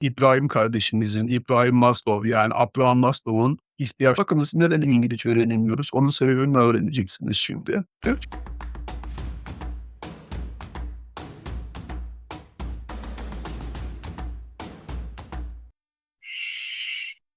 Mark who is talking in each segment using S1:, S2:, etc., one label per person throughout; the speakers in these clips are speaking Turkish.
S1: İbrahim kardeşimizin, İbrahim Maslow yani Abraham Maslow'un ihtiyaç bakınız neden İngilizce öğrenemiyoruz? Onun sebebini öğreneceksiniz şimdi. Evet.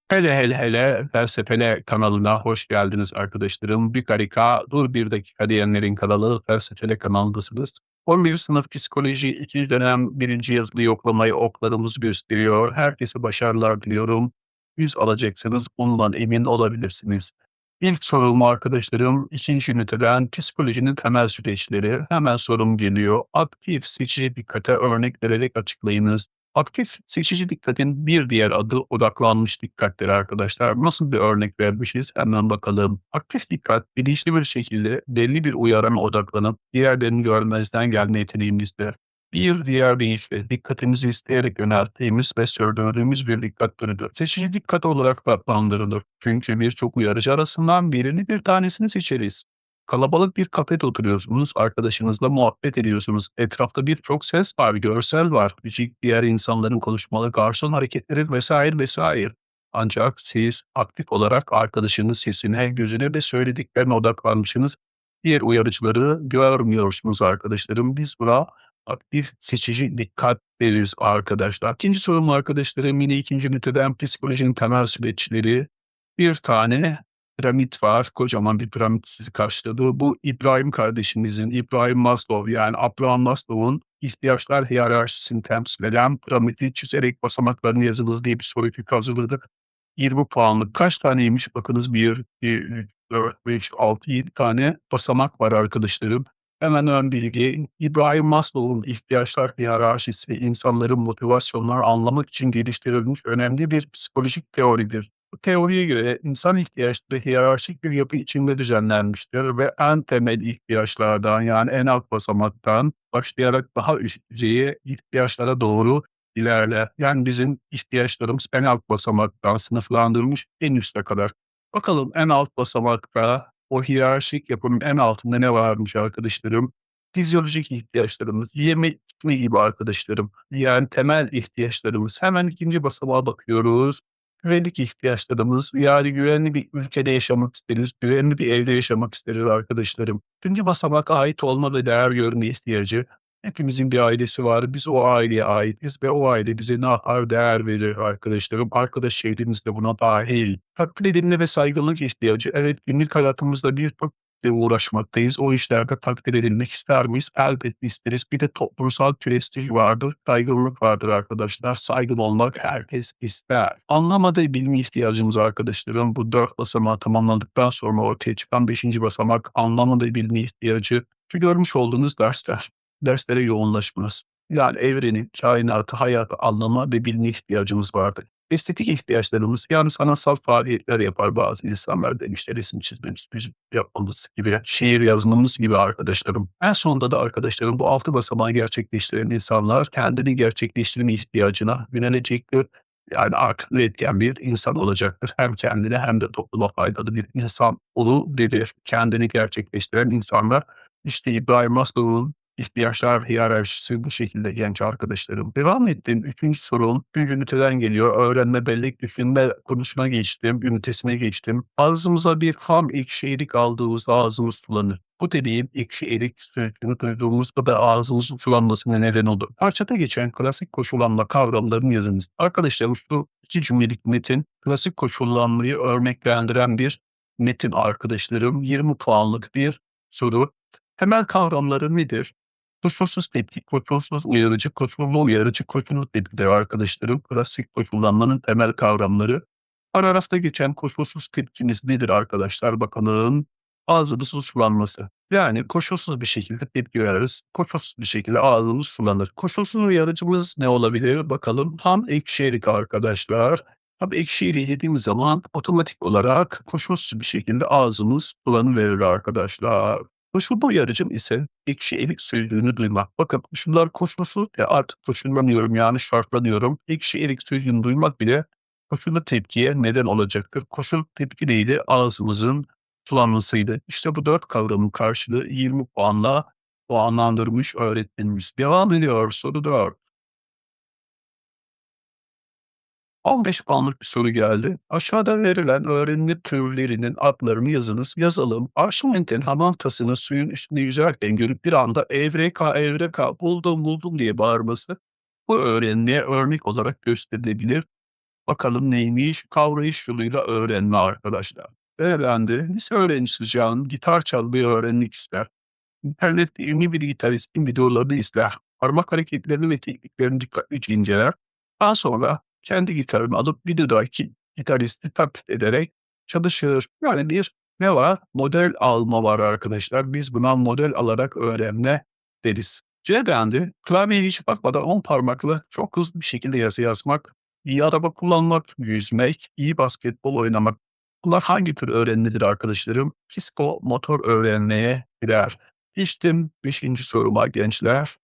S1: Hele hele hele Felsefele kanalına hoş geldiniz arkadaşlarım. Bir dakika, dur bir dakika diyenlerin kanalı Felsefele kanalındasınız. 11 sınıf psikoloji 2. dönem 1. yazılı yoklamayı oklarımız gösteriyor. Herkese başarılar diliyorum. 100 alacaksınız, bundan emin olabilirsiniz. İlk sorum arkadaşlarım, ikinci üniteden psikolojinin temel süreçleri. Hemen sorum geliyor. Aktif seçici dikkate örnek vererek açıklayınız. Aktif seçici dikkatin bir diğer adı odaklanmış dikkattir arkadaşlar. Nasıl bir örnek vermişiz hemen bakalım. Aktif dikkat bilinçli bir şekilde belli bir uyarana odaklanıp diğerlerini görmezden gelme yeteneğimizdir. Bir diğer deyişle dikkatimizi isteyerek yönelttiğimiz ve sürdürdüğümüz bir dikkat türüdür. Seçici dikkat olarak adlandırılır. Çünkü birçok uyarıcı arasından birini bir tanesini seçeriz. Kalabalık bir kafede oturuyorsunuz, arkadaşınızla muhabbet ediyorsunuz. Etrafta birçok ses var, görsel var, müzik, diğer insanların konuşmaları, garson hareketleri vesaire vesaire. Ancak siz aktif olarak arkadaşınız sesine, gözüne ve söylediklerine odaklanmışsınız. Diğer uyarıcıları görmüyorsunuz arkadaşlarım. Biz buna aktif seçici dikkat deriz arkadaşlar. İkinci sorum arkadaşlarım yine ikinci üniteden psikolojinin temel süreçleri. Bir tane piramit var. Kocaman bir piramit sizi karşıladı. Bu İbrahim kardeşimizin, İbrahim Maslow yani Abraham Maslow'un ihtiyaçlar hiyerarşisini temsil eden piramidi çizerek basamaklarını yazınız diye bir soru fikri hazırladık. 20 puanlık kaç taneymiş? Bakınız 1, 2, 3, 4, 5, 6, 7 tane basamak var arkadaşlarım. Hemen ön bilgi, İbrahim Maslow'un ihtiyaçlar hiyerarşisi insanların motivasyonları anlamak için geliştirilmiş önemli bir psikolojik teoridir. Teoriye göre insan ihtiyaçları hiyerarşik bir yapı içinde düzenlenmiştir ve en temel ihtiyaçlardan yani en alt basamaktan başlayarak daha üst düzeye ihtiyaçlara doğru ilerler. Yani bizim ihtiyaçlarımız en alt basamaktan sınıflandırılmış en üste kadar. Bakalım en alt basamakta o hiyerarşik yapının en altında ne varmış arkadaşlarım? Fizyolojik ihtiyaçlarımız, yeme içme gibi arkadaşlarım. Yani temel ihtiyaçlarımız. Hemen ikinci basamağa bakıyoruz güvenlik ihtiyaçlarımız, yani güvenli bir ülkede yaşamak isteriz, güvenli bir evde yaşamak isteriz arkadaşlarım. Üçüncü basamak ait olma ve değer görme ihtiyacı. Hepimizin bir ailesi var. Biz o aileye aitiz ve o aile bize ne yapar değer verir arkadaşlarım. Arkadaş şehrimiz de buna dahil. Takdir edilme ve saygınlık ihtiyacı. Evet günlük hayatımızda birçok işle uğraşmaktayız. O işlerde takdir edilmek ister miyiz? Elbette isteriz. Bir de toplumsal prestij vardır, saygınlık vardır arkadaşlar. Saygın olmak herkes ister. Anlamadığı bilme ihtiyacımız arkadaşlarım. Bu dört basamağı tamamladıktan sonra ortaya çıkan beşinci basamak anlamadığı bilme ihtiyacı. Şu görmüş olduğunuz dersler. Derslere yoğunlaşmanız. Yani evrenin, kainatı, hayatı anlama ve bilme ihtiyacımız vardır estetik ihtiyaçlarımız yani sanatsal faaliyetler yapar bazı insanlar da işte resim çizmemiz, müzik yapmamız gibi, şiir yazmamız gibi arkadaşlarım. En sonunda da arkadaşlarım bu altı basamağı gerçekleştiren insanlar kendini gerçekleştirme ihtiyacına yönelecektir. Yani akıllı etken bir insan olacaktır. Hem kendine hem de topluma faydalı bir insan olur denir. Kendini gerçekleştiren insanlar işte İbrahim Maslow'un ihtiyaçlar hiyerarşisi bu şekilde genç arkadaşlarım. Devam ettim. Üçüncü sorum. Üçüncü üniteden geliyor. Öğrenme, bellek, düşünme, konuşma geçtim. Ünitesine geçtim. Ağzımıza bir ham ekşi erik aldığımızda ağzımız sulanır. Bu dediğim ekşi erik sözcüğünü duyduğumuzda da ağzımızın sulanmasına neden olur. Parçada geçen klasik koşullanma kavramlarını yazınız. Arkadaşlar şu iki cümlelik metin klasik koşullanmayı örneklendiren bir metin arkadaşlarım. 20 puanlık bir soru. Temel kavramları nedir? Koşulsuz tepki, koşulsuz uyarıcı, koşullu uyarıcı, koşullu tepkiler arkadaşlarım. Klasik koşullanmanın temel kavramları. Paragrafta geçen koşulsuz tepkiniz nedir arkadaşlar? Bakalım. Ağzımız sulanması. Yani koşulsuz bir şekilde tepki veririz. Koşulsuz bir şekilde ağzımız sulanır. Koşulsuz uyarıcımız ne olabilir? Bakalım. Ham ekşi erik arkadaşlar. Ham ekşi eriği yediğimiz zaman otomatik olarak koşulsuz bir şekilde ağzımız sulanıverir arkadaşlar. Koşullu uyarıcım ise ekşi erik sözcüğünü duymak. Bakın şunlar koşulsuz ya artık koşullanıyorum yani şartlanıyorum. Ekşi erik sözcüğünü duymak bile koşullu tepkiye neden olacaktır. Koşul tepki neydi? Ağzımızın sulanmasıydı. İşte bu dört kavramın karşılığı 20 puanla puanlandırmış öğretmenimiz. Devam ediyor soru 4. 15 puanlık bir soru geldi. Aşağıda verilen öğrenilir türlerinin adlarını yazınız. Yazalım. Arşimet'in hamantasını suyun üstünde yüzerken görüp bir anda evreka evreka buldum buldum diye bağırması bu öğrenmeye örnek olarak gösterilebilir. Bakalım neymiş? Kavrayış yoluyla öğrenme arkadaşlar. Beyefendi, lise öğrencisi Can gitar çalmayı öğrenmek ister. İnternette ünlü bir gitaristin videolarını izler. Parmak hareketlerini ve tekniklerini dikkatlice inceler. Daha sonra kendi gitarını alıp videodaki gitaristi taklit ederek çalışır. Yani bir ne var? Model alma var arkadaşlar. Biz buna model alarak öğrenme deriz. C bendi. Klavyeye hiç bakmadan 10 parmakla çok hızlı bir şekilde yazı yazmak, iyi araba kullanmak, yüzmek, iyi basketbol oynamak. Bunlar hangi tür öğrenmedir arkadaşlarım? Psiko motor öğrenmeye girer. Geçtim 5. soruma gençler.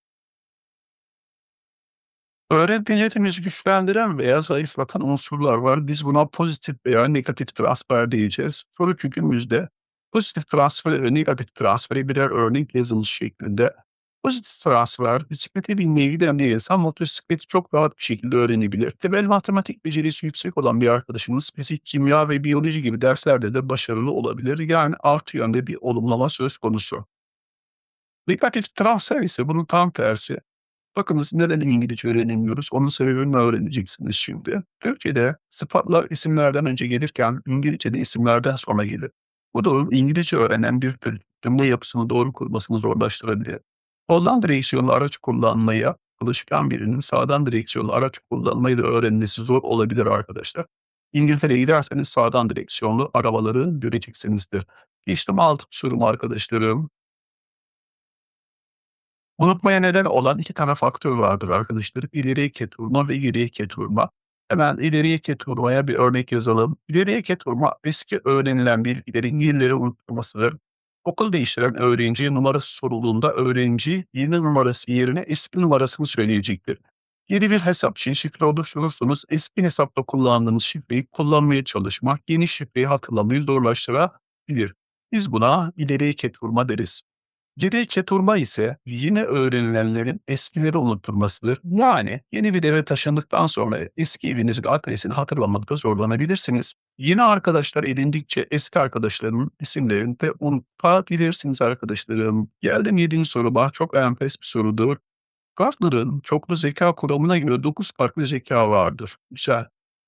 S1: Öğrenmelerimizi güçlendiren veya zayıflatan unsurlar var. Biz buna pozitif veya negatif transfer diyeceğiz. Soru kökümüzde pozitif transfer ve negatif transferi birer örnek yazılış şeklinde. Pozitif transfer, bisiklete binmeyi giden bir insan motosikleti çok rahat bir şekilde öğrenebilir. Temel matematik becerisi yüksek olan bir arkadaşımız fizik, kimya ve biyoloji gibi derslerde de başarılı olabilir. Yani artı yönde bir olumlama söz konusu. Negatif transfer ise bunun tam tersi. Bakınız neden İngilizce öğrenemiyoruz? Onun sebebini öğreneceksiniz şimdi. Türkçe'de sıfatlar isimlerden önce gelirken İngilizce'de isimlerden sonra gelir. Bu durum İngilizce öğrenen bir cümle yapısını doğru kurmasını zorlaştırabilir. Soldan direksiyonlu araç kullanmaya alışkan birinin sağdan direksiyonlu araç kullanmayı da öğrenmesi zor olabilir arkadaşlar. İngiltere'ye giderseniz sağdan direksiyonlu arabaları göreceksinizdir. Geçtim altı sorum arkadaşlarım. Unutmaya neden olan iki tane faktör vardır arkadaşlar. İleriye keturma ve geriye keturma. Hemen ileriye keturmaya bir örnek yazalım. İleriye keturma eski öğrenilen bilgilerin yenileri unutulmasıdır. Okul değiştiren öğrenciye numarası sorulduğunda öğrenci yeni numarası yerine eski numarasını söyleyecektir. Yeni bir hesap için şifre oluşturursanız eski hesapta kullandığınız şifreyi kullanmaya çalışmak yeni şifreyi hatırlamayı zorlaştırabilir. Biz buna ileriye keturma deriz. Geriye keturma ise yine öğrenilenlerin eskileri unutturmasıdır. Yani yeni bir eve taşındıktan sonra eski evinizin adresini hatırlamakta zorlanabilirsiniz. Yeni arkadaşlar edindikçe eski arkadaşlarının isimlerini de unutabilirsiniz arkadaşlarım. Geldim 7. soruma. Çok enfes bir sorudur. Gartner'ın çoklu zeka kuramına göre 9 farklı zeka vardır. Güzel.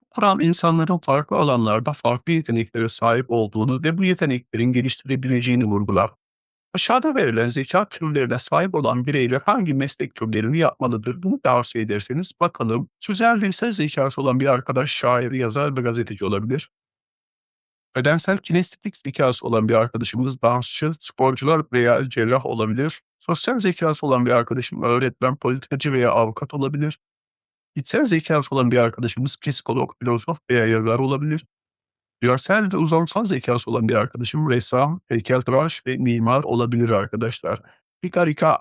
S1: Kuram insanların farklı alanlarda farklı yeteneklere sahip olduğunu ve bu yeteneklerin geliştirebileceğini vurgular. Aşağıda verilen zeka türlerine sahip olan bireyler hangi meslek türlerini yapmalıdır? Bunu tavsiye ederseniz bakalım. Sözel dilsel zekası olan bir arkadaş şair, yazar ve gazeteci olabilir. Bedensel kinestetik zekası olan bir arkadaşımız dansçı, sporcular veya cerrah olabilir. Sosyal zekası olan bir arkadaşım öğretmen, politikacı veya avukat olabilir. İçsel zekası olan bir arkadaşımız psikolog, filozof veya yazar olabilir. Görsel ve uzamsal zekası olan bir arkadaşım ressam, heykeltıraş ve mimar olabilir arkadaşlar. Bir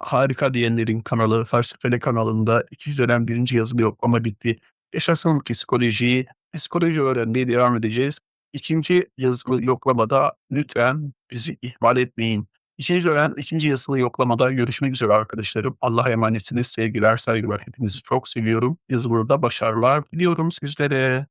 S1: harika, diyenlerin kanalı, felsefele kanalında iki dönem birinci yazılı yoklama bitti. Yaşasın psikolojiyi, psikoloji öğrenmeye devam edeceğiz. İkinci yazılı yoklamada lütfen bizi ihmal etmeyin. İkinci dönem, ikinci yazılı yoklamada görüşmek üzere arkadaşlarım. Allah'a emanetsiniz. Sevgiler, saygılar. Hepinizi çok seviyorum. Yazılımda başarılar diliyorum sizlere.